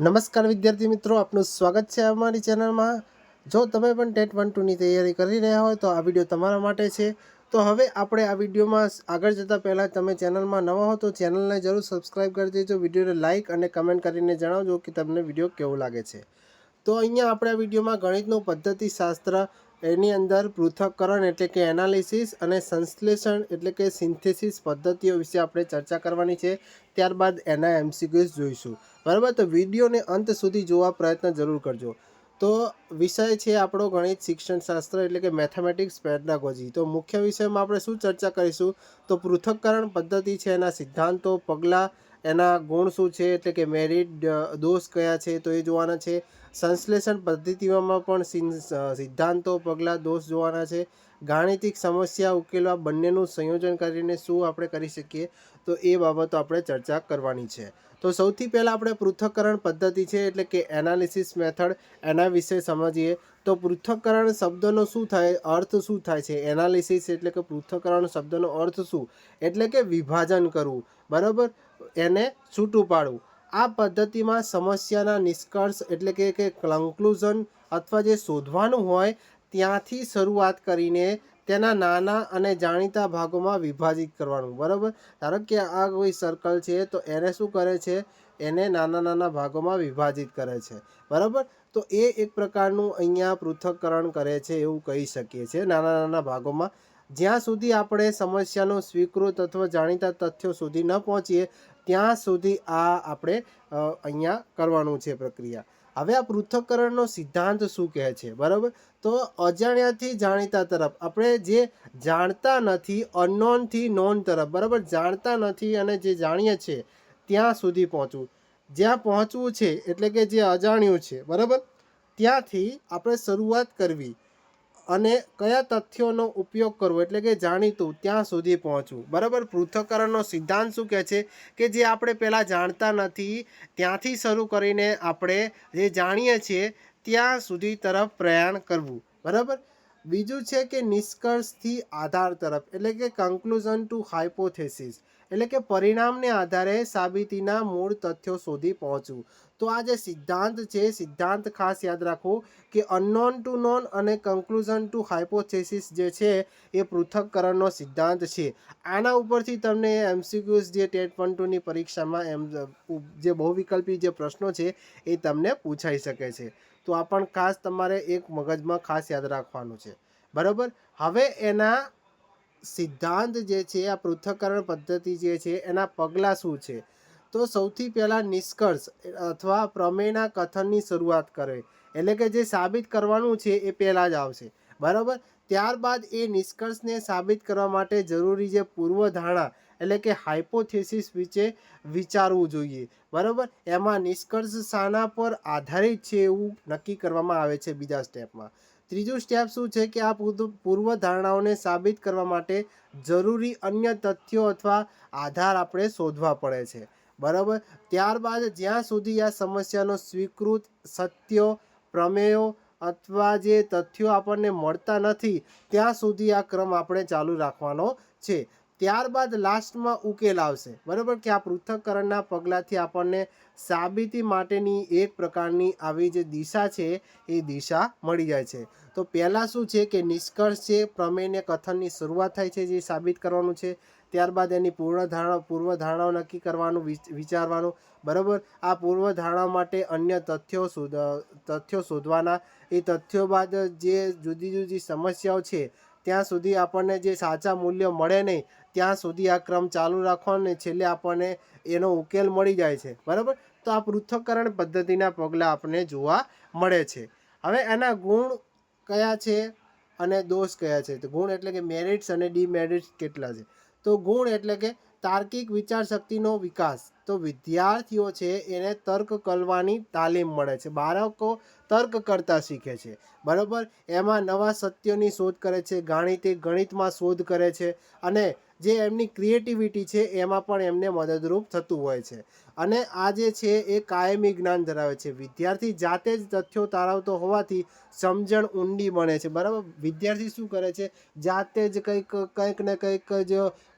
નમસ્કાર વિદ્યાર્થી મિત્રો, આપનું સ્વાગત છે અમારી ચેનલમાં. જો તમે પણ ટેટ વન ટુની તૈયારી કરી રહ્યા હોય તો આ વીડિયો તમારા માટે છે. તો હવે આપણે આ વિડીયોમાં આગળ જતાં પહેલાં તમે ચેનલમાં નવા હો તો ચેનલને જરૂર સબસ્ક્રાઈબ કરી દેજો, વિડીયોને લાઇક અને કમેન્ટ કરીને જણાવજો કે તમને વીડિયો કેવો લાગે છે. તો અહીંયા આપણે આ વિડીયોમાં ગણિતનું પદ્ધતિ શાસ્ત્ર એની અંદર પૃથક્કરણ એટલે કે એનાલિસિસ અને સંશ્લેષણ એટલે કે સિન્થેસિસ પદ્ધતિઓ વિશે આપણે ચર્ચા કરવાની છે. ત્યારબાદ એના એમસીક્યુઝ જોઈશું. બરાબર? તો વિડીયોને અંત સુધી જોવા પ્રયત્ન જરૂર કરજો. તો વિષય છે આપણો ગણિત, શિક્ષણ શાસ્ત્ર એટલે કે મેથેમેટિક્સ પેડનાગોજી તો મુખ્ય વિષયમાં આપણે શું ચર્ચા કરીશું? તો પૃથક્કરણ પદ્ધતિ છે એના સિદ્ધાંતો, પગલાં એના ગુણ શું છે? એટલે કે મેરિટ દોષ કયા છે? તો એ જોવાના છે. સંશ્લેષણ પદ્ધતિઓમાં પણ સિદ્ધાંતો પગલાં દોષ જોવાના છે. ગાણિતિક સમસ્યા ઉકેલવા બંનેનું સંયોજન કરીને શું આપણે કરી શકીએ? તો એ બાબતો આપણે ચર્ચા કરવાની છે. તો સૌથી પહેલાં આપણે પૃથક્કરણ પદ્ધતિ છે, એટલે કે એનાલિસિસ મેથડ. એના વિશે સમજીએ. તો પૃથ્થકરણ શબ્દનો શું થાય? અર્થ શું થાય છે? એનાલિસિસ એટલે કે પૃથ્થકરણ શબ્દનો અર્થ શું? એટલે કે વિભાજન કરવું. બરાબર? એને છૂટું પાડવું. આ પદ્ધતિમાં સમસ્યાના નિષ્કર્ષ એટલે કે કે કન્ક્લુઝન અથવા જે શોધવાનું હોય, ત્યાંથી શરૂઆત કરીને તેના નાના અને જાણીતા ભાગોમાં વિભાજિત કરવાનું. બરાબર? ધારો કે આ કોઈ સર્કલ છે, તો એને શું કરે છે? એને નાના નાના ભાગોમાં વિભાજિત કરે છે. બરાબર? તો એ એક પ્રકારનું અહીંયા પૃથક્કરણ કરે છે એવું કહી શકીએ છીએ. નાના નાના ભાગોમાં જ્યાં સુધી આપણે સમસ્યાનું સ્વીકૃત અથવા જાણીતા તથ્યો સુધી ન પહોંચીએ, ત્યાં સુધી આ આપણે અહીંયા કરવાનું છે પ્રક્રિયા. હવે આ પૃથ્થકરણનો સિદ્ધાંત શું કહે છે? બરાબર? તો અજાણ્યાથી જાણીતા તરફ. આપણે જે જાણતા નથી, અનનોનથી નોન તરફ. બરાબર? જાણતા નથી અને જે જાણીએ છીએ ત્યાં સુધી પહોંચવું. જ્યાં પહોંચવું છે, એટલે કે જે અજાણ્યું છે. બરાબર? ત્યાંથી આપણે શરૂઆત કરવી. અને કયા તથ્યોનો ઉપયોગ કરવો? એટલે કે જાણીતું, ત્યાં સુધી પહોંચવું. બરાબર? પૃથ્થકરણનો સિદ્ધાંત શું કહે છે? કે જે આપણે પહેલાં જાણતા નથી, ત્યાંથી શરૂ કરીને આપણે જે જાણીએ છીએ, ત્યાં સુધી તરફ પ્રયાણ કરવું. બરાબર? બીજું છે કે નિષ્કર્ષથી આધાર તરફ, એટલે કે કન્ક્લુઝન ટુ હાઇપોથેસિસ એટલે કે પરિણામને આધારે સાબિતીના મૂળ તથ્યો સુધી પહોંચવું. તો આ જે સિદ્ધાંત છે, સિદ્ધાંત ખાસ યાદ રાખો કે અનનોન ટુ નોન અને કન્ક્લુઝન ટુ હાઇપોથેસિસ જે છે, એ પૃથક્કરણનો સિદ્ધાંત છે. આના ઉપરથી તમને એમસીક્યુઝ જે ટેટ વન ટુની પરીક્ષામાં એમ, જે બહુવિકલ્પી જે પ્રશ્નો છે, એ તમને પૂછાઈ શકે છે. તો આ પણ ખાસ તમારે એક મગજમાં ખાસ યાદ રાખવાનું છે. બરાબર? હવે એના સિદ્ધાંત જે છે, આ પૃથ્થકરણ પદ્ધતિ જે છે, એના પગલાં શું છે? તો સૌથી પહેલાં નિષ્કર્ષ, અથવા પ્રમેયના કથનની શરૂઆત કરે. એટલે કે જે સાબિત કરવાનું છે એ પહેલાં જ આવશે. બરાબર? ત્યારબાદ એ નિષ્કર્ષને સાબિત કરવા માટે જરૂરી જે પૂર્વધારણા, એટલે કે હાઇપોથેસિસ વિશે વિચારવું જોઈએ. બરાબર? એમાં નિષ્કર્ષ શાના પર આધારિત છે એવું નક્કી કરવામાં આવે છે બીજા સ્ટેપમાં. ત્રીજું સ્ટેપ શું છે કે આ પૂર્વ- પૂર્વધારણાઓને સાબિત કરવા માટે જરૂરી અન્ય તથ્યો અથવા આધાર આપણે શોધવા પડે છે. બરાબર? ત્યારબાદ જ્યાં સુધી આ સમસ્યાનો સ્વીકૃત સત્યો, પ્રમેયો અથવા જે તથ્યો આપણને મળતા નથી, ત્યાં સુધી આ ક્રમ આપણે ચાલુ રાખવાનો છે. ત્યારબાદ લાસ્ટમાં ઉકેલ આવશે. બરાબર? કે આ પૃથ્થકરણના પગલાંથી આપણને સાબિતી માટેની એક પ્રકારની આવી જે દિશા છે, એ દિશા મળી જાય છે. તો પહેલાં શું છે કે નિષ્કર્ષ છે, પ્રમેયને કથનની શરૂઆત થાય છે, જે સાબિત કરવાનું છે. ત્યારબાદ એની પૂર્વધારણા, પૂર્વધારણાઓ નક્કી કરવાનું, વિચ- વિચારવાનું. બરાબર? આ પૂર્વધારણા માટે અન્ય તથ્યો શોધ, તથ્યો શોધવાના. એ તથ્યો બાદ જે જુદી જુદી સમસ્યાઓ છે, ત્યાં સુધી આપણને જે સાચા મૂલ્ય મળે નહીં, ત્યાં સુધી આ ક્રમ ચાલુ રાખવાનો છેલ્લે આપણને એનો ઉકેલ મળી જાય છે. બરાબર? તો આ પૃથ્થકરણ પદ્ધતિના પગલાં આપણને જોવા મળે છે. હવે એના ગુણ કયા છે અને દોષ કયા છે? તો ગુણ એટલે કે મેરિટ્સ અને ડીમેરિટ્સ કેટલા છે? તો ગુણ એટલે કે તાર્કિક વિચાર શક્તિનો વિકાસ. તો વિદ્યાર્થીઓ છે, એને તર્ક કરવાની તાલીમ મળે છે. બાળકો તર્ક કરતા શીખે છે. બરાબર? એમાં નવા સત્યોની શોધ કરે છે, ગાણિતિક ગણિતમાં શોધ કરે છે અને જે એમની ક્રિએટિવિટી છે, એમાં પણ એમને મદદરૂપ થતું હોય છે. અને આ જે છે, એ કાયમી જ્ઞાન ધરાવે છે. વિદ્યાર્થી જાતે જ તથ્યો તારવતો હોવાથી સમજણ ઊંડી બને છે. બરાબર? વિદ્યાર્થી શું કરે છે? જાતે જ કંઈક કંઈક ને કંઈક જ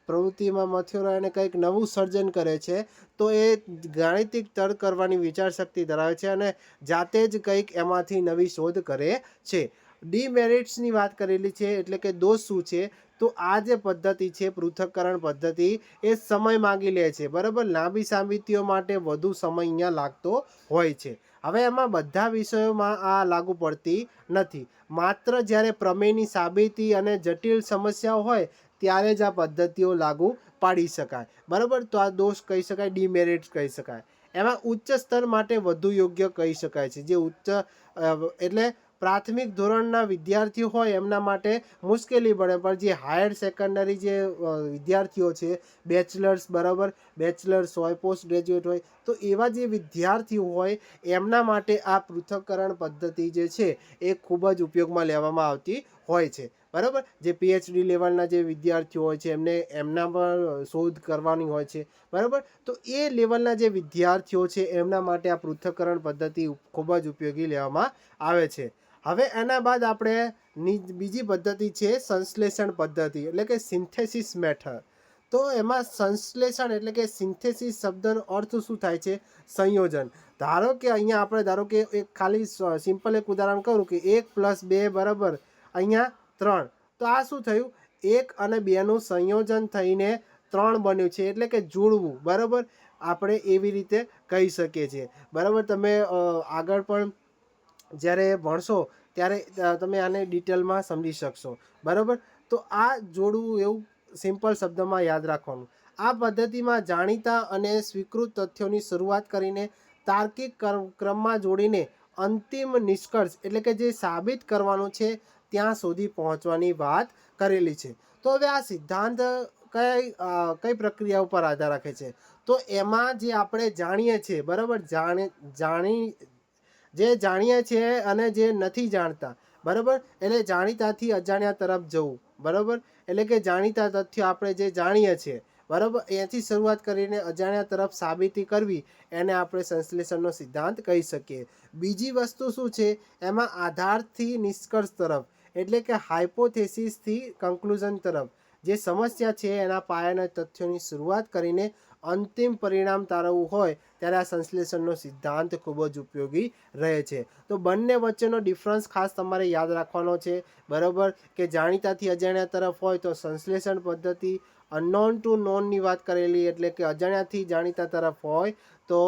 પ્રવૃત્તિમાં અને કંઈક નવું સર્જન કરે છે, તો એ ગાણિતિક તર્ક કરવાની વિચારશક્તિ ધરાવે છે અને જાતે જ કંઈક એમાંથી નવી શોધ કરે છે. ડીમેરિટ્સની વાત કરેલી છે એટલે કે દોષ શું છે? તો આ જે પદ્ધતિ છે, પૃથક્કરણ પદ્ધતિ, એ સમય માગી લે છે. બરાબર? લાંબી સાબિતીઓ માટે વધુ સમય અહીંયા લાગતો હોય છે. હવે એમાં બધા વિષયોમાં આ લાગુ પડતી નથી. માત્ર જ્યારે પ્રમેયની સાબિતી અને જટિલ સમસ્યાઓ હોય ત્યારે જ આ પદ્ધતિઓ લાગુ પાડી શકાય. બરાબર? તો આ દોષ કહી શકાય ડીમેરિટ્સ કહી શકાય. એમાં ઉચ્ચ સ્તર માટે વધુ યોગ્ય કહી શકાય છે. જે ઉચ્ચ એટલે પ્રાથમિક ધોરણના વિદ્યાર્થીઓ હોય એમના માટે મુશ્કેલી પડે. પણ જે હાયર સેકન્ડરી જે વિદ્યાર્થીઓ છે, બેચલર્સ, બરાબર? બેચલર્સ હોય, પોસ્ટ ગ્રેજ્યુએટ હોય, તો એવા જે વિદ્યાર્થીઓ હોય, એમના માટે આ પૃથક્કરણ પદ્ધતિ જે છે, એ ખૂબ જ ઉપયોગમાં લેવામાં આવતી હોય છે. બરાબર? જે પીએચડી લેવલના જે વિદ્યાર્થીઓ હોય છે, એમને એમના પર શોધ કરવાની હોય છે, બરાબર? તો એ લેવલના જે વિદ્યાર્થીઓ છે, એમના માટે આ પૃથ્થકરણ પદ્ધતિ ખૂબ જ ઉપયોગી લેવામાં આવે છે. હવે એના બાદ આપણે બીજી પદ્ધતિ છે, સંશ્લેષણ પદ્ધતિ, એટલે કે સિન્થેસિસ મેથડ. તો એમાં સંશ્લેષણ એટલે કે સિન્થેસિસ શબ્દનો અર્થ શું થાય છે? સંયોજન. ધારો કે અહીંયા આપણે, ધારો કે એક ખાલી સિમ્પલ એક ઉદાહરણ કરું કે એક પ્લસ બે બરાબર. અહીંયા ત્રણ. તો આ શું થયું? એક અને બેનું સંયોજન થઈને ત્રણ બન્યું છે. એટલે કે જોડવું. બરાબર? આપણે એવી રીતે કહી શકીએ છીએ. બરાબર? તમે આગળ પણ જ્યારે ભણશો ત્યારે તમે આને ડિટેલમાં સમજી શકશો. બરાબર? તો આ જોડવું એવું સિમ્પલ શબ્દમાં યાદ રાખવાનું. આ પદ્ધતિમાં જાણીતા અને સ્વીકૃત તથ્યોની શરૂઆત કરીને તાર્કિક ક્રમ- ક્રમમાં જોડીને અંતિમ નિષ્કર્ષ એટલે કે જે સાબિત કરવાનું છે ત્યાં સુધી પહોંચવાની વાત કરેલી છે. તો હવે આ સિદ્ધાંત કઈ કઈ પ્રક્રિયા ઉપર આધાર રાખે છે? તો એમાં જે આપણે જાણીએ છીએ, બરાબર? જાણી જાણી, જે જાણીએ છીએ અને જે નથી જાણતા, બરાબર? એટલે જાણીતાથી અજાણ્યા તરફ જવું, બરાબર? એટલે કે જાણીતા તથ્યો આપણે જે જાણીએ છીએ, બરાબર? એથી શરૂઆત કરીને અજાણ્યા તરફ સાબિતી કરવી, એને આપણે સંશ્લેષણનો સિદ્ધાંત કહી શકીએ. બીજી વસ્તુ શું છે? એમાં આધારથી નિષ્કર્ષ તરફ એટલે કે હાઇપોથેસિસથી કન્ક્લુઝન તરફ. જે સમસ્યા છે એના પાયાના તથ્યોની શરૂઆત કરીને અંતિમ પરિણામ તારવવું હોય ત્યારે આ સંશ્લેષણનો સિદ્ધાંત ખૂબ જ ઉપયોગી રહે છે. તો બંને વચ્ચેનો ડિફરન્સ ખાસ તમારે યાદ રાખવાનો છે. બરાબર? કે જાણીતાથી અજાણ્યા તરફ હોય તો સંશ્લેષણ પદ્ધતિ અનનોન ટુ નોનની વાત કરેલી એટલે કે અજાણ્યાથી જાણીતા તરફ હોય તો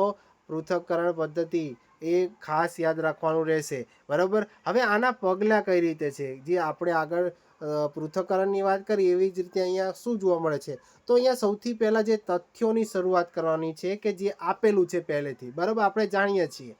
પૃથક્કરણ પદ્ધતિ એ ખાસ યાદ રાખવાનું રહેશે. બરાબર? હવે આના પગલાં કઈ રીતે છે? જે આપણે આગળ પૃથ્થકરણની વાત કરી, એવી જ રીતે અહીંયા શું જોવા મળે છે? તો અહીંયા સૌથી પહેલાં જે તથ્યોની શરૂઆત કરવાની છે કે જે આપેલું છે પહેલેથી, બરાબર? આપણે જાણીએ છીએ.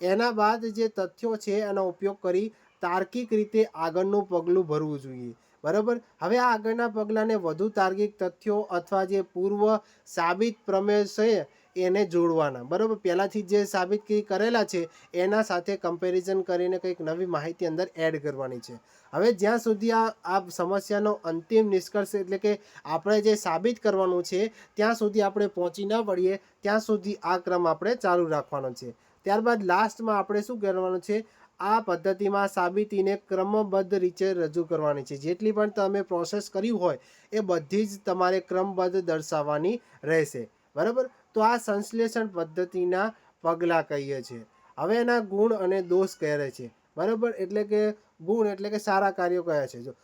એના બાદ જે તથ્યો છે એનો ઉપયોગ કરી તાર્કિક રીતે આગળનું પગલું ભરવું જોઈએ. બરાબર? હવે આ આગળના પગલાંને વધુ તાર્કિક તથ્યો અથવા જે પૂર્વ સાબિત પ્રમેય છે, એને જોડવાના. બરાબર? પહેલાંથી જે સાબિત કરેલા છે, એના સાથે કમ્પેરિઝન કરીને કંઈક નવી માહિતી અંદર એડ કરવાની છે. હવે જ્યાં સુધી આ આ સમસ્યાનો અંતિમ નિષ્કર્ષ એટલે કે આપણે જે સાબિત કરવાનું છે, ત્યાં સુધી આપણે પહોંચી ન વળીએ, ત્યાં સુધી આ ક્રમ આપણે ચાલુ રાખવાનો છે. ત્યારબાદ લાસ્ટમાં આપણે શું કરવાનું છે? આ પદ્ધતિમાં સાબિતીને ક્રમબદ્ધ રીતે રજૂ કરવાની છે. જેટલી પણ તમે પ્રોસેસ કરી હોય, એ બધી જ તમારે ક્રમબદ્ધ દર્શાવવાની રહેશે. બરાબર? તો આ સંશ્લેષણ પદ્ધતિના પગલાં કહીએ છીએ હવે એના ગુણ અને દોષ કહે છે. બરાબર? એટલે કે ગુણ એટલે કે સારા કાર્યો કયા છે. જો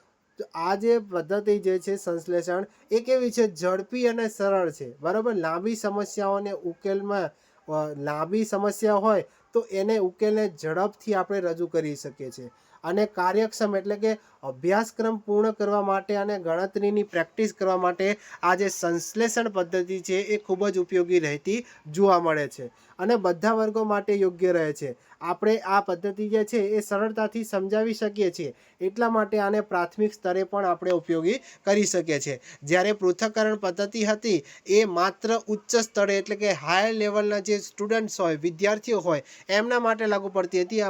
આ જે પદ્ધતિ જે છે સંશ્લેષણ, એ કેવી છે? ઝડપી અને સરળ છે. બરાબર? લાંબી સમસ્યાઓને ઉકેલમાં લાંબી સમસ્યા હોય તો એને ઉકેલને ઝડપથી આપણે રજૂ કરી શકીએ છીએ. અને કાર્યક્ષમ એટલે કે અભ્યાસક્રમ પૂર્ણ કરવા માટે અને ગણતરીની પ્રેક્ટિસ કરવા માટે આ જે સંશ્લેષણ પદ્ધતિ છે એ ખૂબ જ ઉપયોગી રહેતી જોવા મળે છે અને બધા વર્ગો માટે યોગ્ય રહે છે. આપણે આ પદ્ધતિ જે છે એ સરળતાથી સમજાવી શકીએ છીએ. એટલા માટે આને પ્રાથમિક સ્તરે પણ આપણે ઉપયોગી કરી શકીએ છીએ. જ્યારે પૃથ્થકરણ પદ્ધતિ હતી એ માત્ર ઉચ્ચ સ્તરે એટલે કે હાયર લેવલના જે સ્ટુડન્ટ્સ હોય, વિદ્યાર્થીઓ હોય, એમના માટે લાગુ પડતી હતી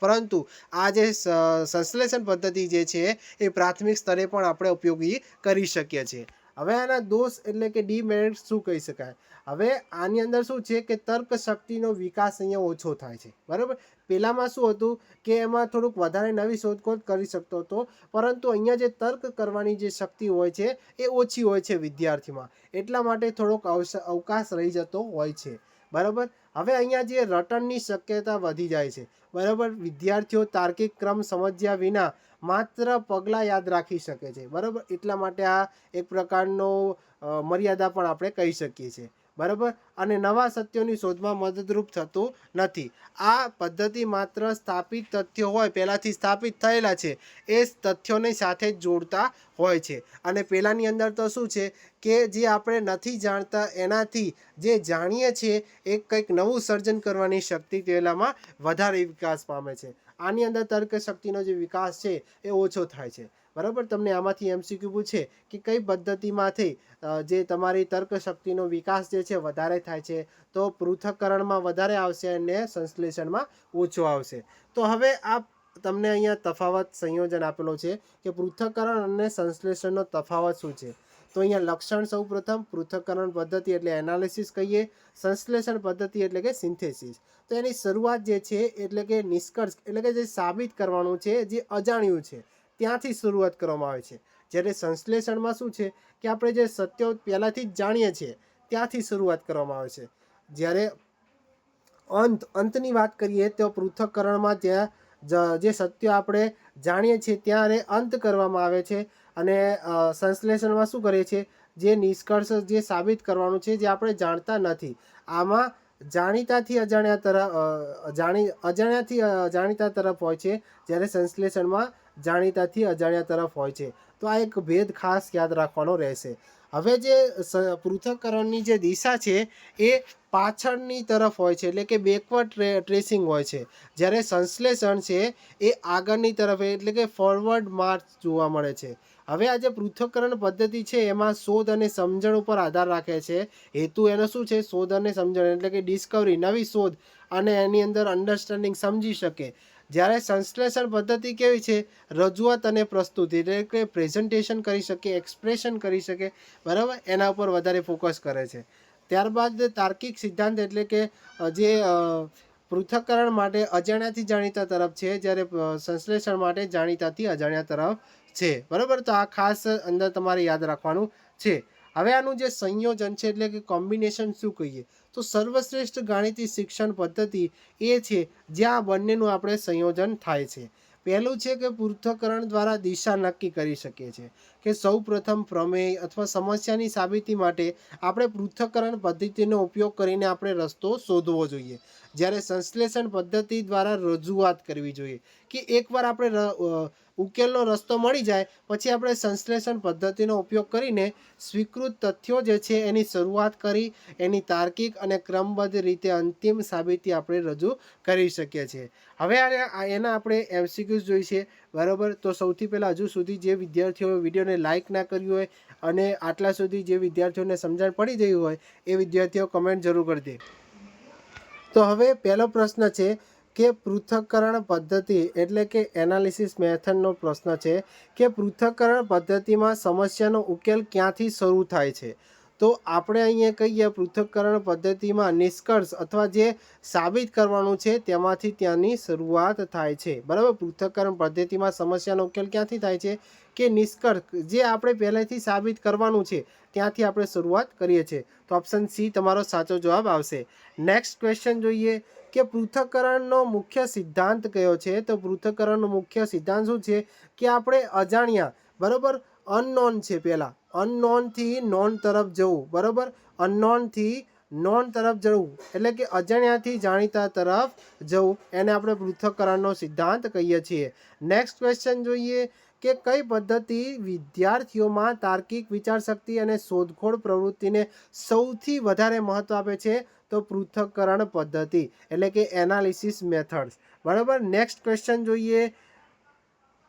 પરંતુ આ જે સંશ્લેષણ પદ્ધતિ જે છે એ પ્રાથમિક સ્તરે પણ આપણે ઉપયોગી કરી શકીએ છીએ. હવે આના દોષ એટલે કે ડીમેરિટ શું કહી શકાય? હવે આની અંદર શું છે કે તર્ક શક્તિનો વિકાસ અહીંયા ઓછો થાય છે. બરાબર? પહેલાંમાં શું હતું કે એમાં થોડુંક વધારે નવી શોધખોળ કરી શકતો હતો, પરંતુ અહીંયા જે તર્ક કરવાની જે શક્તિ હોય છે એ ઓછી હોય છે વિદ્યાર્થીમાં. એટલા માટે થોડોક અવકાશ રહી જતો હોય છે. બરાબર? હવે અહીંયા જે રટણની શક્યતા વધી જાય છે. બરાબર? વિદ્યાર્થીઓ તાર્કિક ક્રમ સમજ્યા વિના માત્ર પગલાં યાદ રાખી શકે છે. બરાબર? એટલા માટે આ એક પ્રકારનો મર્યાદા પણ આપણે કહી શકીએ છીએ. બરાબર? અને નવા સત્યોની શોધમાં મદદરૂપ થતું નથી. આ પદ્ધતિ માત્ર સ્થાપિત તથ્યો હોય, પહેલાંથી સ્થાપિત થયેલા છે. એ તથ્યોને સાથે જ જોડતા હોય છે. અને પહેલાંની અંદર તો શું છે કે જે આપણે નથી જાણતા એનાથી જે જાણીએ છીએ, એ કંઈક નવું સર્જન કરવાની શક્તિ પહેલાંમાં વધારે વિકાસ પામે છે. આની અંદર તર્ક શક્તિનો જે વિકાસ છે એ ઓછો થાય છે. બરાબર? તમને આમાંથી એમસીક્યુ પૂછે કે કઈ પદ્ધતિમાંથી જે તમારી તર્ક શક્તિનો વિકાસ જે છે વધારે થાય છે, તો પૃથક્કરણમાં વધારે આવશે અને સંશ્લેષણમાં ઓછો આવશે. તો હવે આ તમને અહીંયા તફાવત સંયોજન આપેલો છે કે પૃથક્કરણ અને સંશ્લેષણનો તફાવત શું છે? તો અહીંયા લક્ષણ સૌ પ્રથમ પૃથક્કરણ પદ્ધતિ એટલે એનાલિસિસ કહીએ, સંશ્લેષણ પદ્ધતિ એટલે કે સિન્થેસિસ તો એની શરૂઆત જે છે એટલે કે નિષ્કર્ષ એટલે કે જે સાબિત કરવાનું છે, જે અજાણ્યું છે, ત્યાંથી શરૂઆત કરવામાં આવે છે. જ્યારે સંશ્લેષણમાં શું છે કે આપણે જે સત્યો પહેલાંથી જ જાણીએ છીએ, ત્યાંથી શરૂઆત કરવામાં આવે છે. જ્યારે અંત, અંતની વાત કરીએ તો પૃથક્કરણમાં જ્યાં જે સત્યો આપણે જાણીએ છીએ, ત્યારે અંત કરવામાં આવે છે. અને સંશ્લેષણમાં શું કરીએ છીએ? જે નિષ્કર્ષ જે સાબિત કરવાનું છે જે આપણે જાણતા નથી. આમાં જાણીતાથી અજાણ્યા તરફ જાણી, અજાણ્યાથી જાણીતા તરફ હોય છે, જ્યારે સંશ્લેષણમાં જાણીતાથી અજાણ્યા તરફ હોય છે. તો આ એક ભેદ ખાસ યાદ રાખવાનો રહેશે. હવે જે પૃથક્કરણની જે દિશા છે, એ પાછળની તરફ હોય છે, એટલે કે બેકવર્ડ ટ્રે ટ્રેસિંગ હોય છે. જ્યારે સંશ્લેષણ છે, એ આગળની તરફ એટલે કે ફોરવર્ડ માર્ચ જોવા મળે છે. હવે આ જે પૃથક્કરણ પદ્ધતિ છે, એમાં શોધ અને સમજણ ઉપર આધાર રાખે છે. હેતુ એનો શું છે? શોધ અને સમજણ, એટલે કે ડિસ્કવરી નવી શોધ અને એની અંદર અન્ડરસ્ટેન્ડિંગ સમજી શકે. જ્યારે સંશ્લેષણ પદ્ધતિ કેવી છે? રજૂઆત અને પ્રસ્તુતિ, એટલે કે પ્રેઝન્ટેશન કરી શકે એક્સપ્રેશન કરી શકે, બરાબર? એના ઉપર વધારે ફોકસ કરે છે. ત્યારબાદ તાર્કિક સિદ્ધાંત, એટલે કે જે પૃથ્થકરણ માટે અજાણ્યાથી જાણીતા તરફ છે. જ્યારે સંશ્લેષણ માટે જાણીતાથી અજાણ્યા તરફ છે. બરાબર? તો આ ખાસ અંદર તમારે યાદ રાખવાનું છે. હવે આનું જે સંયોજન છે, એટલે કે કોમ્બિનેશન શું કહીએ? તો સર્વશ્રેષ્ઠ ગાણિતિક શિક્ષણ પદ્ધતિ એ છે, જ્યાં બંનેનું આપણે સંયોજન થાય છે. પહેલું છે કે પૃથ્થકરણ દ્વારા દિશા નક્કી કરી શકીએ છીએ. કે સૌ પ્રથમ પ્રમેય અથવા સમસ્યાની સાબિતી માટે આપણે પૃથ્થકરણ પદ્ધતિનો ઉપયોગ કરીને આપણે રસ્તો શોધવો જોઈએ. જ્યારે સંશ્લેષણ પદ્ધતિ દ્વારા રજૂઆત કરવી જોઈએ. કે એકવાર આપણે ઉકેલનો રસ્તો મળી જાય, પછી આપણે સંશ્લેષણ પદ્ધતિનો ઉપયોગ કરીને સ્વીકૃત તથ્યો જે છે એની શરૂઆત કરી, એની તાર્કિક અને ક્રમબદ્ધ રીતે અંતિમ સાબિતી આપણે રજૂ કરી શકીએ છીએ. હવે એના આપણે એમસીક્યુઝ જોઈ છે. બરાબર? તો સૌથી પહેલાં હજુ સુધી જે વિદ્યાર્થીઓએ વિડીયોને લાઇક ના કર્યું હોય અને આટલા સુધી જે વિદ્યાર્થીઓને સમજણ પડી ગઈ હોય, એ વિદ્યાર્થીઓ કમેન્ટ જરૂર કરી દે તો હવે પહેલો પ્રશ્ન છે કે પૃથક્કરણ પદ્ધતિ એટલે કે એનાલિસિસ મેથડનો પ્રશ્ન છે કે પૃથક્કરણ પદ્ધતિમાં સમસ્યાનો ઉકેલ ક્યાંથી શરૂ થાય છે? તો આપણે અહીંયા કહીએ પૃથક્કરણ પદ્ધતિમાં નિષ્કર્ષ અથવા જે સાબિત કરવાનું છે તેમાંથી ત્યાંની શરૂઆત થાય છે. બરાબર? પૃથક્કરણ પદ્ધતિમાં સમસ્યાનો ઉકેલ ક્યાંથી થાય છે? કે નિષ્કર્ષ, જે આપણે પહેલેથી સાબિત કરવાનું છે ત્યાંથી આપણે શરૂઆત કરીએ છીએ. તો ઓપ્શન સી તમારો સાચો જવાબ આવશે. નેક્સ્ટ ક્વેશ્ચન જોઈએ કે પૃથક્કરણનો મુખ્ય સિદ્ધાંત કયો છે? તો પૃથક્કરણનો મુખ્ય સિદ્ધાંત શું છે? કે આપણે અજાણ્યા, બરાબર? અનનોન છે પહેલાં. અનનોનથી નોન તરફ જવું, બરાબર? અનનોનથી નોન તરફ જવું, એટલે કે અજાણ્યાથી જાણીતા તરફ જવું, એને આપણે પૃથ્થકરણનો સિદ્ધાંત કહીએ છીએ. નેક્સ્ટ ક્વેશ્ચન જોઈએ કે કઈ પદ્ધતિ વિદ્યાર્થીઓમાં તાર્કિક વિચારશક્તિ અને શોધખોળ પ્રવૃત્તિને સૌથી વધારે મહત્વ આપે છે? તો પૃથક્કરણ પદ્ધતિ, એટલે કે એનાલિસિસ મેથડ્સ બરાબર? નેક્સ્ટ ક્વેશ્ચન જોઈએ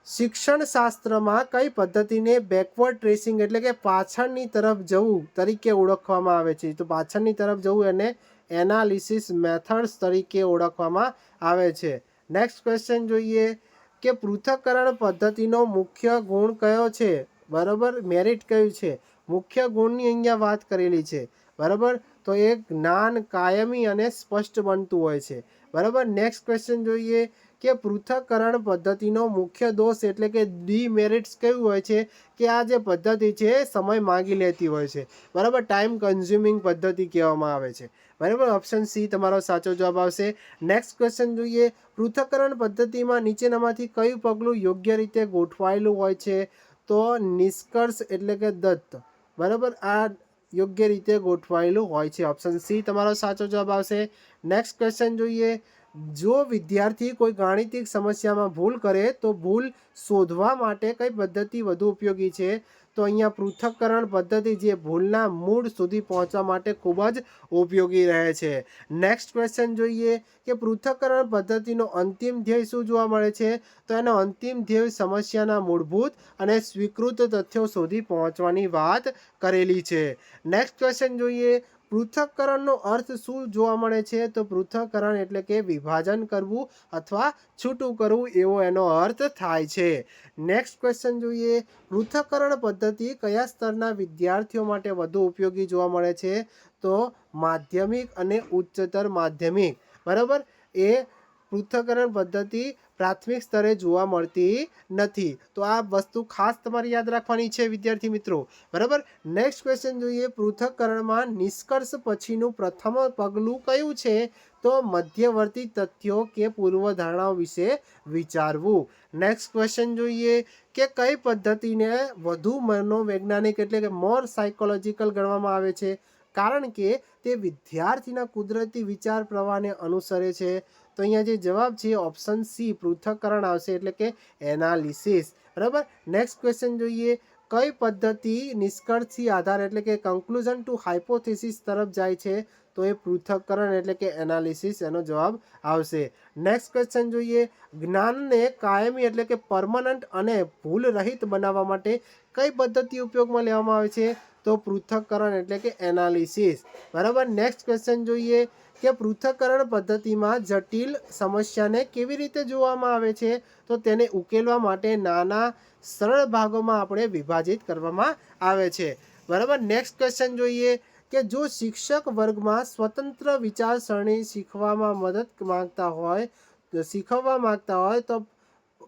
શિક્ષણ શાસ્ત્રમાં કઈ પદ્ધતિને બેકવર્ડ ટ્રેસિંગ એટલે કે પાછળની તરફ જવું તરીકે ઓળખવામાં આવે છે? તો પાછળની તરફ જવું એને એનાલિસિસ મેથડ્સ તરીકે ઓળખવામાં આવે છે. નેક્સ્ટ ક્વેશ્ચન જોઈએ કે પૃથક્કરણ પદ્ધતિનો મુખ્ય ગુણ કયો છે? બરાબર? મેરિટ કયું છે? મુખ્ય ગુણની અહીંયા વાત કરેલી છે. બરાબર? તો એ જ્ઞાન કાયમી અને સ્પષ્ટ બનતું હોય છે. બરાબર? નેક્સ્ટ ક્વેશ્ચન જોઈએ કે પૃથ્થકરણ પદ્ધતિનો મુખ્ય દોષ એટલે કે ડીમેરિટ્સ કેવું હોય છે? કે આ જે પદ્ધતિ છે એ સમય માંગી લેતી હોય છે. બરાબર? ટાઈમ કન્ઝ્યુમિંગ પદ્ધતિ કહેવામાં આવે છે. બરાબર? ઓપ્શન સી તમારો સાચો જવાબ આવશે. નેક્સ્ટ ક્વેશ્ચન જોઈએ. પૃથ્થકરણ પદ્ધતિમાં નીચેનામાંથી કયું પગલું યોગ્ય રીતે ગોઠવાયેલું હોય છે? તો નિષ્કર્ષ એટલે કે દત્ત. બરાબર? આ યોગ્ય રીતે ગોઠવાયેલું હોય છે. ઓપ્શન સી તમારો સાચો જવાબ આવશે. નેક્સ્ટ ક્વેશ્ચન જોઈએ. જો વિદ્યાર્થી કોઈ ગાણિતિક સમસ્યામાં ભૂલ કરે તો ભૂલ શોધવા માટે કઈ પદ્ધતિ વધુ ઉપયોગી છે? તો અહીંયા પૃથક્કરણ પદ્ધતિ જે ભૂલના મૂળ સુધી પહોંચવા માટે ખૂબ જ ઉપયોગી રહે છે. નેક્સ્ટ ક્વેશ્ચન જોઈએ કે પૃથકકરણ પદ્ધતિનો અંતિમ ધ્યેય શું જોવા મળે છે? તો એનો અંતિમ ધ્યેય સમસ્યાના મૂળભૂત અને સ્વીકૃત તથ્યો સુધી પહોંચવાની વાત કરેલી છે. નેક્સ્ટ ક્વેશ્ચન જોઈએ. પૃથ્થકરણનો અર્થ શું જોવા મળે છે? તો પૃથ્થકરણ એટલે કે વિભાજન કરવું અથવા છૂટું કરવું એવો એનો અર્થ થાય છે. નેક્સ્ટ ક્વેશ્ચન જોઈએ. પૃથ્થકરણ પદ્ધતિ કયા સ્તરના વિદ્યાર્થીઓ માટે વધુ ઉપયોગી જોવા મળે છે? તો માધ્યમિક અને ઉચ્ચતર માધ્યમિક. બરાબર? એ પૃથ્થકરણ પદ્ધતિ પ્રાથમિક સ્તરે જોવા મળતી નથી. તો આ વસ્તુ ખાસ તમારે યાદ રાખવાની છે, વિદ્યાર્થી મિત્રો. બરાબર? નેક્સ્ટ ક્વેશ્ચન જોઈએ. પૃથ્થકરણમાં નિષ્કર્ષ પછીનું પ્રથમ પગલું કયું છે? તો મધ્યવર્તી તથ્યો કે પૂર્વધારણાઓ વિશે વિચારવું. નેક્સ્ટ ક્વેશ્ચન જોઈએ. કે કઈ પદ્ધતિને વધુ મનોવૈજ્ઞાનિક એટલે કે મોર સાયકોલોજીકલ ગણવામાં આવે છે? કારણ કે તે વિદ્યાર્થીના કુદરતી વિચાર પ્રવાહને અનુસરે છે. તો અહીંયા જે જવાબ છે ઓપ્શન સી પૃથ્થકરણ આવશે એટલે કે એનાલિસિસ બરાબર? નેક્સ્ટ ક્વેશ્ચન જોઈએ. કઈ પદ્ધતિ નિષ્કર્ષથી આધાર એટલે કે કન્ક્લુઝન ટુ હાઇપોથેસિસ તરફ જાય છે? તો એ પૃથ્થકરણ એટલે કે એનાલિસિસ એનો જવાબ આવશે. નેક્સ્ટ ક્વેશ્ચન જોઈએ. જ્ઞાનને કાયમી એટલે કે પરમનન્ટ અને ભૂલ રહિત બનાવવા માટે કઈ પદ્ધતિ ઉપયોગમાં લેવામાં આવે છે? તો પૃથ્થકરણ એટલે કે એનાલિસિસ બરાબર? નેક્સ્ટ ક્વેશ્ચન જોઈએ કે પૃથ્થકરણ પદ્ધતિમાં જટિલ સમસ્યાને કેવી રીતે જોવામાં આવે છે? તો તેને ઉકેલવા માટે નાના, સરળ ભાગોમાં આપણે વિભાજિત કરવામાં આવે છે. બરાબર? નેક્સ્ટ ક્વેશ્ચન જોઈએ કે જો શિક્ષક વર્ગમાં સ્વતંત્ર વિચારસરણી શીખવામાં મદદ માંગતા હોય, શીખવવા માંગતા હોય તો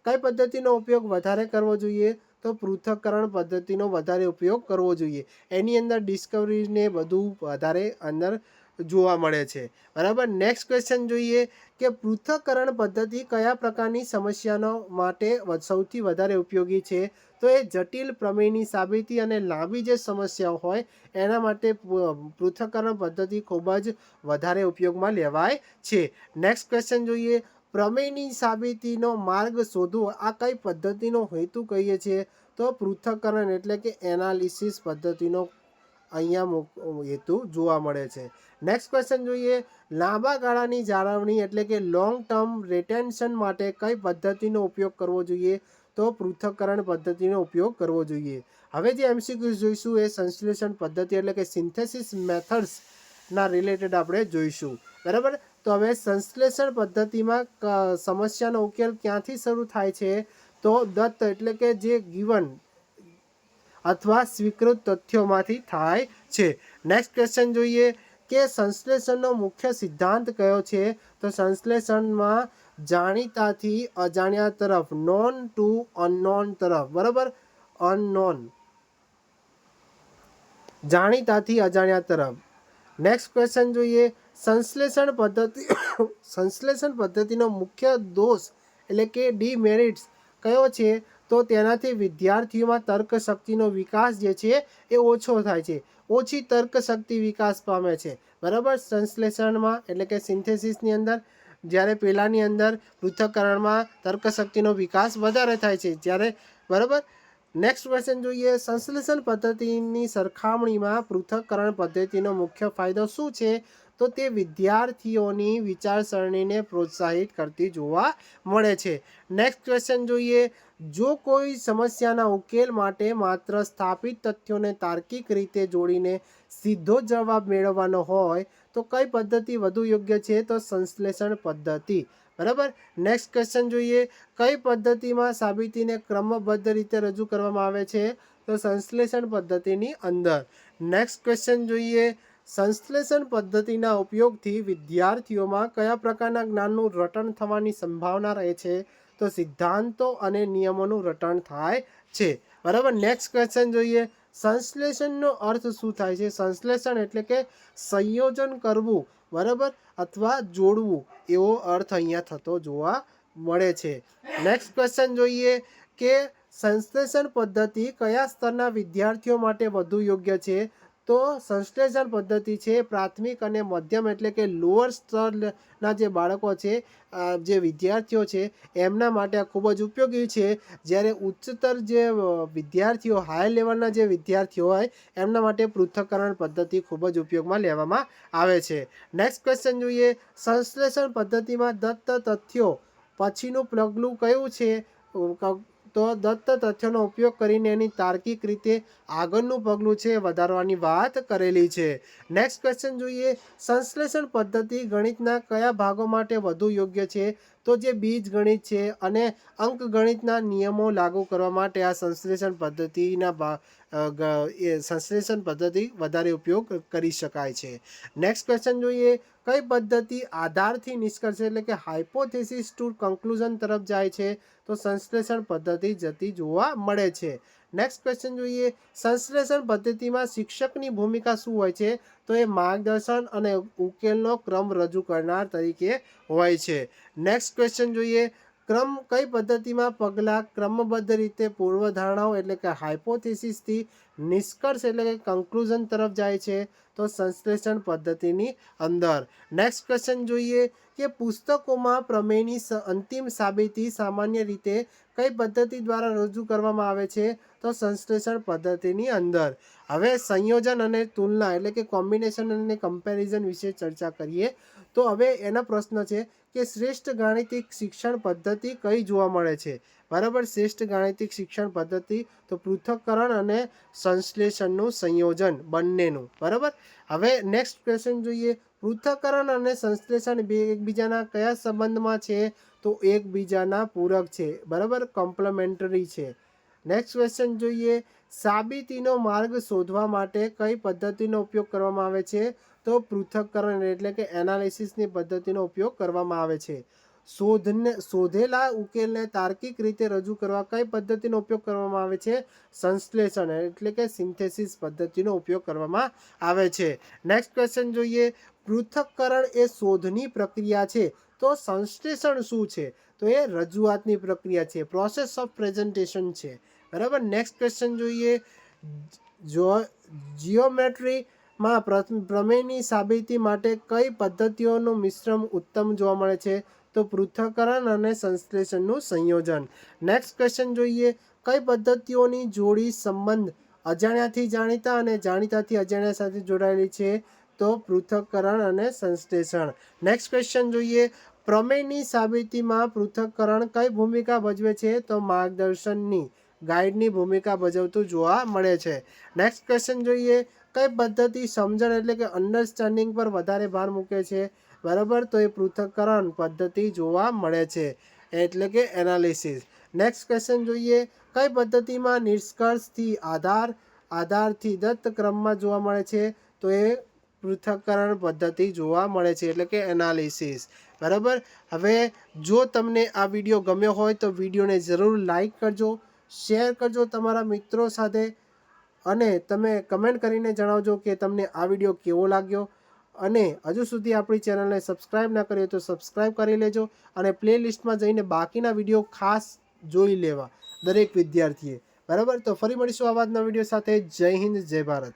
કઈ પદ્ધતિનો ઉપયોગ વધારે કરવો જોઈએ? તો પૃથ્થકરણ પદ્ધતિનો વધારે ઉપયોગ કરવો જોઈએ. એની અંદર ડિસ્કવરીને બધું વધારે અંદર જોવા મળે છે. બરાબર? નેક્સ્ટ ક્વેશ્ચન જોઈએ કે પૃથ્થકરણ પદ્ધતિ કયા પ્રકારની સમસ્યાનો માટે સૌથી વધારે ઉપયોગી છે? તો એ જટિલ પ્રમેયની સાબિતી અને લાંબી જે સમસ્યાઓ હોય, એના માટે પૃથ્થકરણ પદ્ધતિ ખૂબ જ વધારે ઉપયોગમાં લેવાય છે. નેક્સ્ટ ક્વેશ્ચન જોઈએ પ્રમેયની સાબિતીનો માર્ગ શોધવો આ કઈ પદ્ધતિનો હેતુ કહીએ છીએ? તો પૃથ્થકરણ એટલે કે એનાલિસિસ પદ્ધતિનો અહીંયા હેતુ જોવા મળે છે. નેક્સ્ટ ક્વેશ્ચન જોઈએ. લાંબા ગાળાની જાળવણી એટલે કે લોંગ ટર્મ રિટેન્શન માટે કઈ પદ્ધતિનો ઉપયોગ કરવો જોઈએ? તો પૃથ્થકરણ પદ્ધતિનો ઉપયોગ કરવો જોઈએ. હવે જે એમસીક્યુઝ જોઈશું એ સંશ્લેષણ પદ્ધતિ એટલે કે સિન્થેસિસ મેથડ્સના રિલેટેડ આપણે જોઈશું. બરાબર? તો હવે સંશ્લેષણ પદ્ધતિમાં સમસ્યાનો ઉકેલ ક્યાંથી શરૂ થાય છે? તો દત્ત એટલે કે જે ગિવન અથવા સ્વીકૃત તથ્યોમાંથી થાય છે. નેક્સ્ટ ક્વેશ્ચન જોઈએ કે સંશ્લેષણનો મુખ્ય સિદ્ધાંત કયો છે? તો સંશ્લેષણમાં જાણીતાથી અજાણ્યા તરફ નોન ટુ અનનોન તરફ, બરાબર? અનનોન જાણીતાથી અજાણ્યા તરફ. નેક્સ્ટ ક્વેશ્ચન જોઈએ. સંશ્લેષણ પદ્ધતિ સંશ્લેષણ પદ્ધતિનો મુખ્ય દોષ એટલે કે ડીમેરિટ્સ કયો છે? તો તેનાથી વિદ્યાર્થીઓમાં તર્ક શક્તિનો વિકાસ જે છે એ ઓછો થાય છે. ઓછી તર્ક શક્તિ વિકાસ પામે છે. બરાબર? સંશ્લેષણમાં એટલે કે સિન્થેસિસની અંદર, જ્યારે પેલાની અંદર પૃથ્થકરણમાં તર્ક શક્તિનો વિકાસ વધારે થાય છે. જ્યારે બરાબર? નેક્સ્ટ ક્વેશ્ચન જોઈએ. સંશ્લેષણ પદ્ધતિની સરખામણીમાં પૃથક્કરણ પદ્ધતિનો મુખ્ય ફાયદો શું છે? તો તે વિદ્યાર્થીઓની વિચારસરણીને પ્રોત્સાહિત કરતી જોવા મળે છે. નેક્સ્ટ ક્વેશ્ચન જોઈએ. જો કોઈ સમસ્યાના ઉકેલ માટે માત્ર સ્થાપિત તથ્યોને તાર્કિક રીતે જોડીને સીધો જવાબ મેળવવાનો હોય, તો કઈ પદ્ધતિ વધુ યોગ્ય છે? તો સંશ્લેષણ પદ્ધતિ. બરાબર? નેક્સ્ટ ક્વેશ્ચન જોઈએ. કઈ પદ્ધતિમાં સાબિતીને ક્રમબદ્ધ રીતે રજૂ કરવામાં આવે છે? તો સંશ્લેષણ પદ્ધતિની અંદર. નેક્સ્ટ ક્વેશ્ચન જોઈએ. સંશ્લેષણ પદ્ધતિના ઉપયોગથી વિદ્યાર્થીઓમાં કયા પ્રકારના જ્ઞાનનું રટણ થવાની સંભાવના રહે છે? તો સિદ્ધાંતો અને નિયમોનું રટણ થાય છે. બરાબર? નેક્સ્ટ ક્વેશ્ચન જોઈએ. સંશ્લેષણનો અર્થ શું થાય છે? સંશ્લેષણ એટલે કે સંયોજન કરવું. બરાબર? અથવા જોડવું, એવો અર્થ અહીંયા થતો જોવા મળે છે. નેક્સ્ટ ક્વેશ્ચન જોઈએ કે સંશ્લેષણ પદ્ધતિ કયા સ્તરના વિદ્યાર્થીઓ માટે વધુ યોગ્ય છે? તો સંશ્લેષણ પદ્ધતિ છે પ્રાથમિક અને મધ્યમ એટલે કે લોઅર સ્તરના જે બાળકો છે જે વિદ્યાર્થીઓ છે, એમના માટે આ ખૂબ જ ઉપયોગી છે. જ્યારે ઉચ્ચતર જે વિદ્યાર્થીઓ હાઈ લેવલના જે વિદ્યાર્થીઓ હોય, એમના માટે પૃથ્થકરણ પદ્ધતિ ખૂબ જ ઉપયોગમાં લેવામાં આવે છે. નેક્સ્ટ ક્વેશ્ચન જોઈએ. સંશ્લેષણ પદ્ધતિમાં દત્ત તથ્યો પછીનું પગલું કયું છે? તો દત્ત તથ્યનો ઉપયોગ કરીને એની તાર્કિક રીતે આગળનું પગલું છે વધારવાની વાત કરેલી છે. નેક્સ્ટ ક્વેશ્ચન જોઈએ. સંશ્લેષણ પદ્ધતિ ગણિતના કયા ભાગો માટે વધુ યોગ્ય છે? તો જે બીજ ગણિત છે અને અંક ગણિતના નિયમો લાગુ કરવા માટે આ સંશ્લેષણ પદ્ધતિના સંશ્લેષણ પદ્ધતિ વધારે ઉપયોગ કરી શકાય છે. નેક્સ્ટ ક્વેશ્ચન જોઈએ. કઈ પદ્ધતિ આધારથી નિષ્કર્ષ એટલે કે હાઇપોથેસિસ ટુ કન્ક્લુઝન તરફ જાય છે? તો સંશ્લેષણ પદ્ધતિ જતી જોવા મળે છે. નેક્સ્ટ ક્વેશ્ચન જોઈએ. સંશ્લેષણ પદ્ધતિમાં શિક્ષકની ભૂમિકા શું હોય છે? તો એ માર્ગદર્શન અને ઉકેલનો ક્રમ રજૂ કરનાર તરીકે હોય છે. નેક્સ્ટ ક્વેશ્ચન જોઈએ. ક્રમ કઈ પદ્ધતિમાં પગલાં ક્રમબદ્ધ રીતે પૂર્વધારણાઓ એટલે કે હાઇપોથેસિસથી નિષ્કર્ષ એટલે કે કન્ક્લુઝન તરફ જાય છે તો સંશ્લેષણ પદ્ધતિની અંદર. નેક્સ્ટ ક્વેશ્ચન જોઈએ કે પુસ્તકોમાં પ્રમેયની અંતિમ સાબિતી સામાન્ય રીતે કઈ પદ્ધતિ દ્વારા રજૂ કરવામાં આવે છે? તો સંશ્લેષણ પદ્ધતિની અંદર. હવે સંયોજન અને તુલના એટલે કે કોમ્બિનેશન અને કમ્પેરિઝન વિશે ચર્ચા કરીએ. તો હવે એના પ્રશ્ન છે કે શ્રેષ્ઠ ગાણિતિક શિક્ષણ પદ્ધતિ કઈ જોવા મળે છે? બરાબર, શ્રેષ્ઠ ગાણિતિક શિક્ષણ પદ્ધતિ તો પૃથ્થકરણ અને સંશ્લેષણનું સંયોજન બંનેનું. બરાબર? હવે નેક્સ્ટ ક્વેશ્ચન જોઈએ. પૃથ્થકરણ અને સંશ્લેષણ બે એકબીજાના કયા સંબંધમાં છે? તો એકબીજાના પૂરક છે. બરાબર? કોમ્પ્લિમેન્ટરી છે. નેક્સ્ટ ક્વેશ્ચન જોઈએ. સાબિતીનો માર્ગ શોધવા માટે કઈ પદ્ધતિનો ઉપયોગ કરવામાં આવે છે? તો પૃથ્થકરણ એટલે કે એનાલિસિસની પદ્ધતિનો ઉપયોગ કરવામાં આવે છે. શોધને, શોધેલા ઉકેલને તાર્કિક રીતે રજૂ કરવા કઈ પદ્ધતિનો ઉપયોગ કરવામાં આવે છે? સંશ્લેષણ એટલે કે સિન્થેસિસ પદ્ધતિનો ઉપયોગ કરવામાં આવે છે. નેક્સ્ટ ક્વેશ્ચન જોઈએ. પૃથ્થકરણ એ શોધની પ્રક્રિયા છે. તો સંશ્લેષણ શું છે? તો એ રજૂઆતની પ્રક્રિયા છે. પ્રોસેસ ઓફ પ્રેઝન્ટેશન છે. બરાબર? નેક્સ્ટ ક્વેશ્ચન જોઈએ. જો જીઓમેટ્રીમાં પ્ર- પ્રમેયની સાબિતી માટે કઈ પદ્ધતિઓનું મિશ્રણ ઉત્તમ જોવા મળે છે? તો પૃથ્થકરણ અને સંશ્લેષણનું સંયોજન. નેક્સ્ટ ક્વેશ્ચન જોઈએ. કઈ પદ્ધતિઓની જોડી સંબંધ અજાણ્યાથી જાણીતા અને જાણીતાથી અજાણ્યા સાથે જોડાયેલી છે? તો પૃથ્થકરણ અને સંશ્લેષણ. નેક્સ્ટ ક્વેશ્ચન જોઈએ. પ્રમેયની સાબિતીમાં પૃથ્થકરણ કઈ ભૂમિકા ભજવે છે? તો માર્ગદર્શનની, ગાઈડની ભૂમિકા ભજવતું જોવા મળે છે. નેક્સ્ટ ક્વેશ્ચન જોઈએ. કઈ પદ્ધતિ સમજણ એટલે કે અન્ડરસ્ટેન્ડિંગ પર વધારે ભાર મૂકે છે? બરાબર? તો એ પૃથ્થકરણ પદ્ધતિ જોવા મળે છે. એટલે કે એનાલિસિસ નેક્સ્ટ ક્વેશ્ચન જોઈએ. કઈ પદ્ધતિમાં નિષ્કર્ષથી આધાર, આધારથી દત્ત ક્રમમાં જોવા મળે છે? તો એ પૃથ્થકરણ પદ્ધતિ જોવા મળે છે, એટલે કે એનાલિસિસ બરાબર? હવે જો તમને આ વીડિયો ગમ્યો હોય તો વિડીયોને જરૂર લાઈક કરજો શેર કરજો તમારા મિત્રો સાથે. અને તમે કમેન્ટ કરીને જણાવજો કે તમને આ વીડિયો કેવો લાગ્યો. અને હજુ સુધી આપણી ચેનલને સબસ્ક્રાઈબ ના કરી તો સબસ્ક્રાઈબ કરી લેજો અને પ્લેલિસ્ટમાં જઈને બાકીના વીડિયો ખાસ જોઈ લેવા દરેક વિદ્યાર્થીએ. બરાબર? તો ફરી મળીશું આવા જ વીડિયો સાથે. જય હિન્દ, જય ભારત.